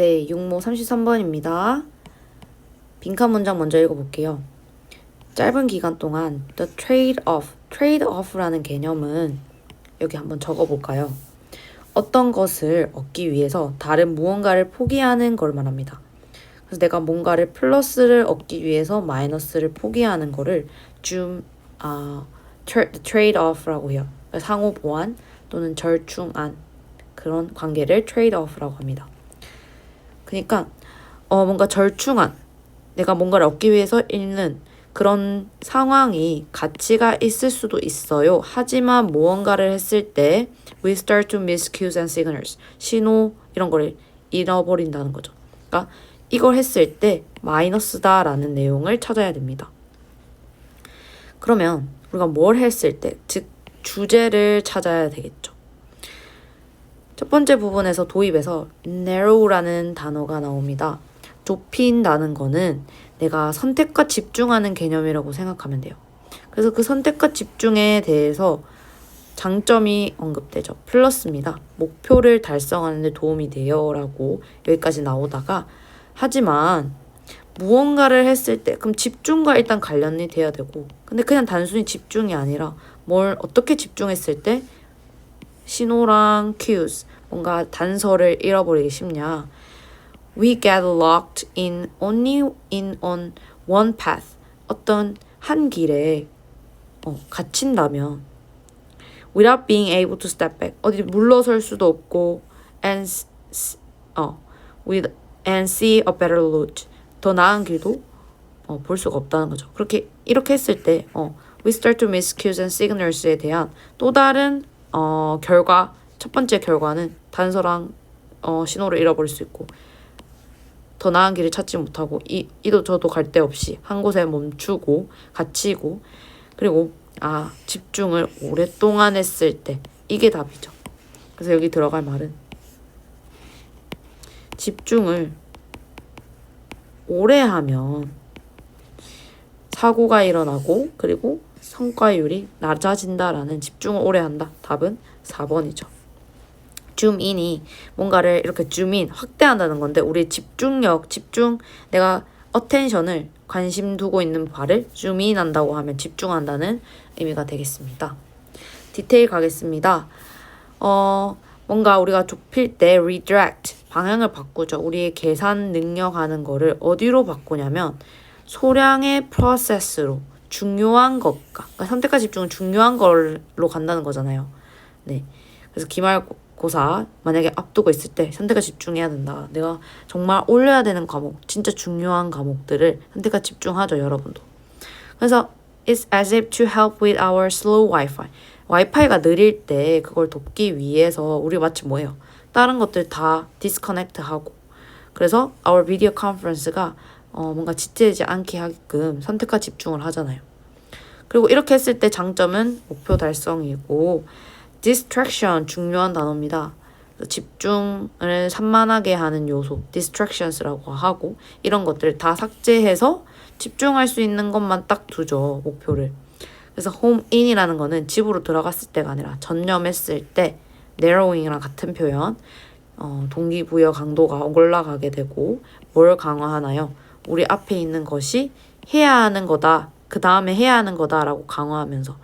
네, 육모 33번입니다. 빈칸 문장 먼저 읽어볼게요. 짧은 기간 동안 the trade-off, trade-off라는 개념은 여기 한번 적어볼까요? 어떤 것을 얻기 위해서 다른 무언가를 포기하는 걸 말합니다. 그래서 내가 뭔가를 플러스를 얻기 위해서 마이너스를 포기하는 거를 좀 아, trade-off라고 해요. 상호 보완 또는 절충안 그런 관계를 trade-off라고 합니다. 그러니까 어 뭔가 절충안 내가 뭔가를 얻기 위해서 잃는 그런 상황이 가치가 있을 수도 있어요. 하지만 무언가를 했을 때 we start to miss cues and signals 신호 이런 거를 잃어버린다는 거죠. 그러니까 이걸 했을 때 마이너스다라는 내용을 찾아야 됩니다. 그러면 우리가 뭘 했을 때, 즉 주제를 찾아야 되겠죠. 첫 번째 부분에서 도입에서 narrow라는 단어가 나옵니다. 좁힌다는 거는 내가 선택과 집중하는 개념이라고 생각하면 돼요. 그래서 그 선택과 집중에 대해서 장점이 언급되죠. 플러스입니다. 목표를 달성하는 데 도움이 돼요. 라고 여기까지 나오다가 하지만 무언가를 했을 때 그럼 집중과 일단 관련이 돼야 되고 근데 그냥 단순히 집중이 아니라 뭘 어떻게 집중했을 때 신호랑 cues 뭔가 단서를 잃어버리기 쉽냐 we get locked in only in on one path 어떤 한 길에 어, 갇힌다면 without being able to step back 어디 물러설 수도 없고 and 어 with and see a better route 더 나은 길도 어, 볼 수가 없다는 거죠. 그렇게 이렇게 했을 때 어, we start to miss cues and signals에 대한 또 다른 어, 결과 첫 번째 결과는 단서랑 어, 신호를 잃어버릴 수 있고 더 나은 길을 찾지 못하고 이, 이도 저도 갈 데 없이 한 곳에 멈추고 갇히고 그리고 아 집중을 오랫동안 했을 때 이게 답이죠. 그래서 여기 들어갈 말은 집중을 오래 하면 사고가 일어나고 그리고 성과율이 낮아진다라는 집중을 오래 한다. 답은 4번이죠. 줌인이 뭔가를 이렇게 줌인 확대한다는 건데 우리 집중력, 집중 내가 어텐션을 관심 두고 있는 바를 줌인 한다고 하면 집중한다는 의미가 되겠습니다. 디테일 가겠습니다. 어, 뭔가 우리가 좁힐 때 redirect 방향을 바꾸죠. 우리의 계산 능력하는 거를 어디로 바꾸냐면 소량의 프로세스로 중요한 것과 그러니까 선택과 집중은 중요한 걸로 간다는 거잖아요. 네. 그래서 기말 고사 만약에 앞두고 있을 때 선택과 집중해야 된다. 내가 정말 올려야 되는 과목, 진짜 중요한 과목들을 선택과 집중하죠, 여러분도. 그래서 it's as if to help with our slow Wi-Fi. 와이파이가 느릴 때 그걸 돕기 위해서 우리 마치 뭐예요? 다른 것들 다 디스커넥트 하고 그래서 our video conference가 어, 뭔가 지체되지 않게 하게끔 선택과 집중을 하잖아요. 그리고 이렇게 했을 때 장점은 목표 달성이고 distraction 중요한 단어입니다. 집중을 산만하게 하는 요소 distractions라고 하고 이런 것들을 다 삭제해서 집중할 수 있는 것만 딱 두죠 목표를. 그래서 home in이라는 거는 집으로 들어갔을 때가 아니라 전념했을 때 narrowing이랑 같은 표현. 어, 동기부여 강도가 올라가게 되고 뭘 강화하나요? 우리 앞에 있는 것이 해야 하는 거다. 그 다음에 해야 하는 거다라고 강화하면서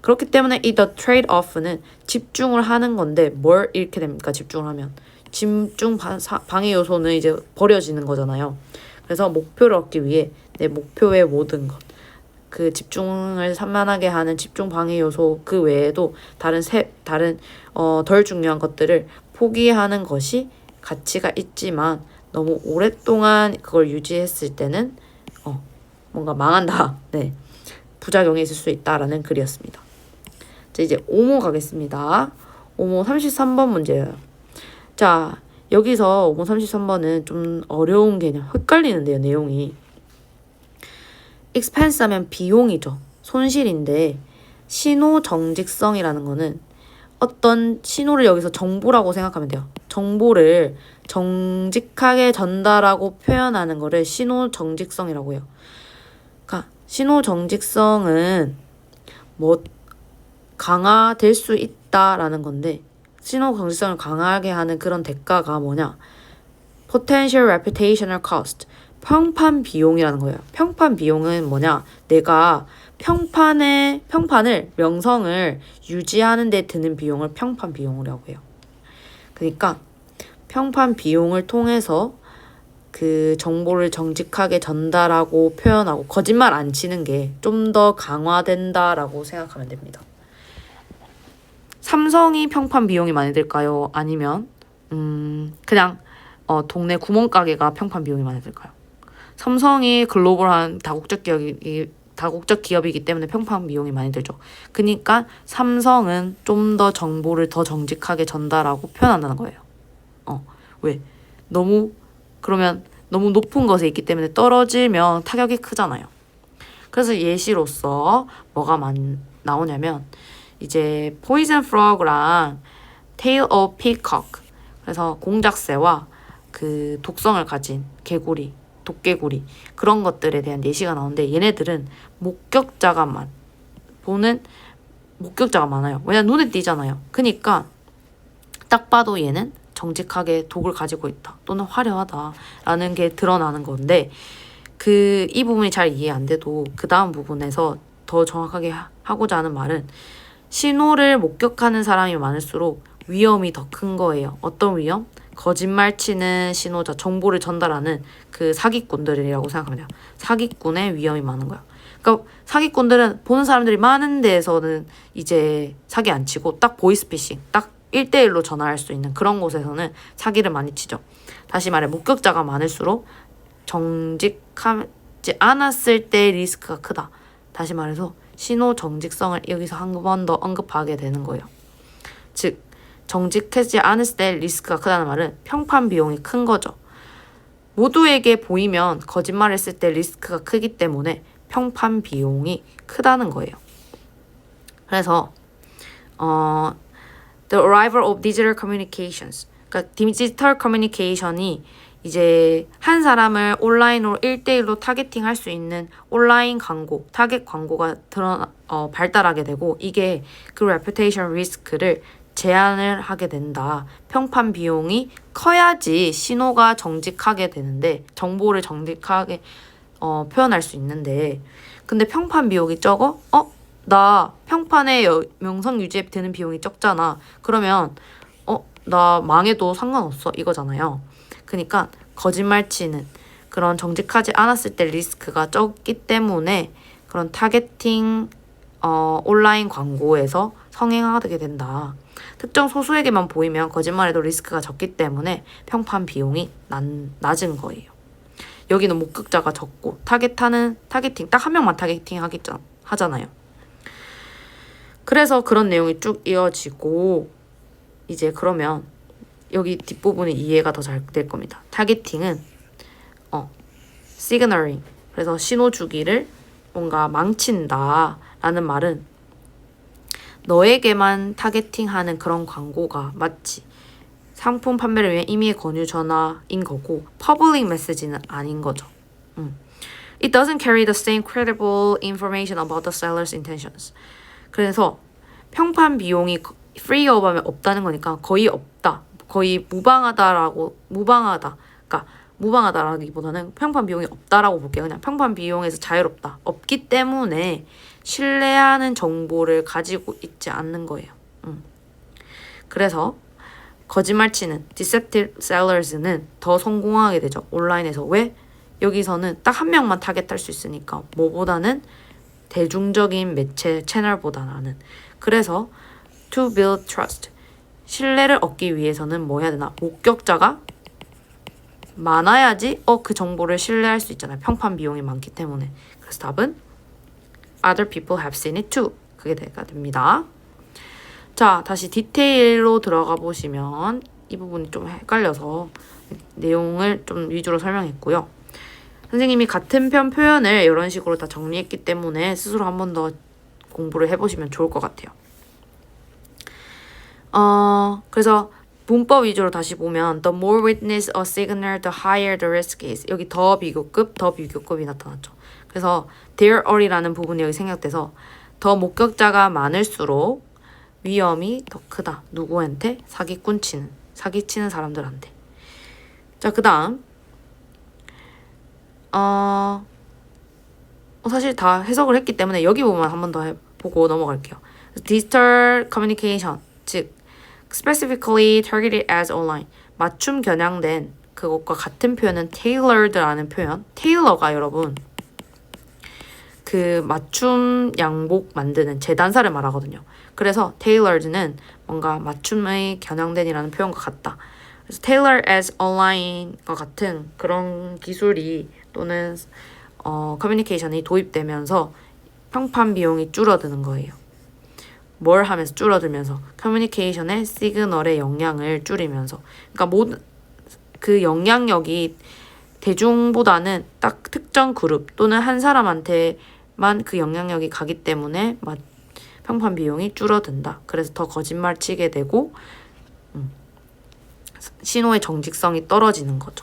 그렇기 때문에 이 the trade off는 집중을 하는 건데 뭘 잃게 됩니까? 집중을 하면 집중 방해 요소는 이제 버려지는 거잖아요. 그래서 목표를 얻기 위해 내 목표의 모든 것, 그 집중을 산만하게 하는 집중 방해 요소 그 외에도 다른 세 다른 어, 덜 중요한 것들을 포기하는 것이 가치가 있지만 너무 오랫동안 그걸 유지했을 때는 어, 뭔가 망한다. 네. 부작용이 있을 수 있다라는 글이었습니다. 자, 이제 오모 가겠습니다. 오모 33번 문제예요. 자, 여기서 오모 33번은 좀 어려운 개념, 헷갈리는데요, 내용이. expense 하면 비용이죠. 손실인데 신호 정직성이라는 거는 어떤 신호를 여기서 정보라고 생각하면 돼요. 정보를 정직하게 전달하고 표현하는 거를 신호 정직성이라고 해요. 그러니까 신호 정직성은 뭐 강화될 수 있다라는 건데 신호 정직성을 강하게 하는 그런 대가가 뭐냐? potential reputational cost. 평판 비용이라는 거예요. 평판 비용은 뭐냐? 내가 평판에 평판을 명성을 유지하는 데 드는 비용을 평판 비용이라고 해요. 그러니까 평판 비용을 통해서 그 정보를 정직하게 전달하고 표현하고 거짓말 안 치는 게 좀 더 강화된다라고 생각하면 됩니다. 삼성이 평판 비용이 많이 들까요? 아니면 음 그냥 어 동네 구멍가게가 평판 비용이 많이 들까요? 삼성이 글로벌한 다국적 기업이 다국적 기업이기 때문에 평판 비용이 많이 들죠. 그러니까 삼성은 좀 더 정보를 더 정직하게 전달하고 표현한다는 거예요. 어, 왜? 너무 그러면 너무 높은 것에 있기 때문에 떨어지면 타격이 크잖아요. 그래서 예시로서 뭐가 많, 나오냐면 이제 포이즌 프로그랑 테일 오브 피콕 그래서 공작새와 그 독성을 가진 개구리 도깨구리 그런 것들에 대한 예시가 나오는데 얘네들은 목격자가 많 보는 목격자가 많아요. 왜냐 눈에 띄잖아요. 그니까 딱 봐도 얘는 정직하게 독을 가지고 있다 또는 화려하다라는 게 드러나는 건데 그 이 부분이 잘 이해 안 돼도 그 다음 부분에서 더 정확하게 하- 하고자 하는 말은 신호를 목격하는 사람이 많을수록 위험이 더 큰 거예요. 어떤 위험? 거짓말 치는 신호자, 정보를 전달하는 그 사기꾼들이라고 돼요. 사기꾼의 위험이 많은 거야. 그러니까 사기꾼들은 보는 사람들이 많은 데에서는 이제 사기 안 치고 딱 보이스피싱, 딱 1대1로 전화할 수 있는 그런 곳에서는 사기를 많이 치죠. 다시 말해 목격자가 많을수록 정직하지 않았을 때 리스크가 크다. 다시 말해서 신호 정직성을 여기서 한 번 더 언급하게 되는 거예요. 즉 정직하지 않았을 때 리스크가 크다는 말은 평판 비용이 큰 거죠. 모두에게 보이면 거짓말 했을 때 리스크가 크기 때문에 평판 비용이 크다는 거예요. 그래서 어 the arrival of digital communications 그러니까 디지털 커뮤니케이션이 이제 한 사람을 온라인으로 1대1로 타겟팅 할 수 있는 온라인 광고, 타겟 광고가 드러, 어, 발달하게 되고 이게 그 레퓨테이션 리스크를 제한을 하게 된다. 평판 비용이 커야지 신호가 정직하게 되는데 정보를 정직하게 어, 표현할 수 있는데 근데 평판 비용이 적어? 어? 나 평판에 여- 명성 유지에 드는 비용이 적잖아. 그러면 어? 나 망해도 상관없어 이거잖아요. 그러니까 거짓말 치는 그런 정직하지 않았을 때 리스크가 적기 때문에 그런 타겟팅 어, 온라인 광고에서 성행하게 된다. 특정 소수에게만 보이면 거짓말에도 리스크가 적기 때문에 평판 비용이 난, 낮은 거예요. 여기는 목격자가 적고 타겟하는 타겟팅 딱 한 명만 타겟팅 하겠죠 하잖아요. 그래서 그런 내용이 쭉 이어지고 이제 그러면 여기 뒷부분이 이해가 더 잘 될 겁니다. 타겟팅은 어 시그널링 그래서 신호 주기를 뭔가 망친다라는 말은 너에게만 타겟팅하는 그런 광고가 마치 상품 판매를 위해 임의의 권유 전화인 거고 퍼블릭 메시지는 아닌 거죠. 음. It doesn't carry the same credible information about the seller's intentions. 그래서 평판 비용이 free of 하면 없다는 거니까 거의 없다. 거의 무방하다라고 무방하다. 그러니까 무방하다라기보다는 평판 비용이 없다라고 볼게요. 그냥 평판 비용에서 자유롭다. 없기 때문에 신뢰하는 정보를 가지고 있지 않는 거예요. 음. 그래서 거짓말 치는 deceptive sellers는 더 성공하게 되죠. 온라인에서 왜? 여기서는 딱 한 명만 타겟할 수 있으니까 뭐보다는 대중적인 매체 채널보다는 그래서 to build trust 신뢰를 얻기 위해서는 뭐 해야 되나? 목격자가 많아야지 어 그 정보를 신뢰할 수 있잖아요. 평판 비용이 많기 때문에. 그래서 답은 other people have seen it too. 그게 돼가 됩니다. 자 다시 디테일로 들어가 보시면 이 부분이 좀 헷갈려서 내용을 좀 위주로 설명했고요. 선생님이 같은 편 표현을 이런 식으로 다 정리했기 때문에 스스로 한 번 더 공부를 해보시면 좋을 것 같아요. 어, 그래서 문법 위주로 다시 보면 the more witness a signal, the higher the risk is. 여기 더 비교급, 더 비교급이 나타났죠. 그래서 there are이라는 부분이 여기 생략돼서 더 목격자가 많을수록 위험이 더 크다. 누구한테? 사기꾼 치는, 사기치는 사람들한테. 자, 그 다음. 어, 어, 사실 다 해석을 했기 때문에 여기 부분 한번 더 보고 넘어갈게요. 디지털 커뮤니케이션, 즉, specifically targeted as online. 맞춤 겨냥된 그것과 같은 표현은 tailored라는 표현. 테일러가 여러분, 그 맞춤 양복 만드는 재단사를 말하거든요. 그래서 tailored는 뭔가 맞춤의 겨냥된이라는 표현과 같다. 그래서 tailor as online과 같은 그런 기술이 또는 어, 커뮤니케이션이 도입되면서 평판 비용이 줄어드는 거예요. 뭘 하면서 줄어들면서 커뮤니케이션의 시그널의 영향을 줄이면서 그러니까 모든 그 영향력이 대중보다는 딱 특정 그룹 또는 한 사람한테만 그 영향력이 가기 때문에 마- 평판 비용이 줄어든다. 그래서 더 거짓말 치게 되고 음, 신호의 정직성이 떨어지는 거죠.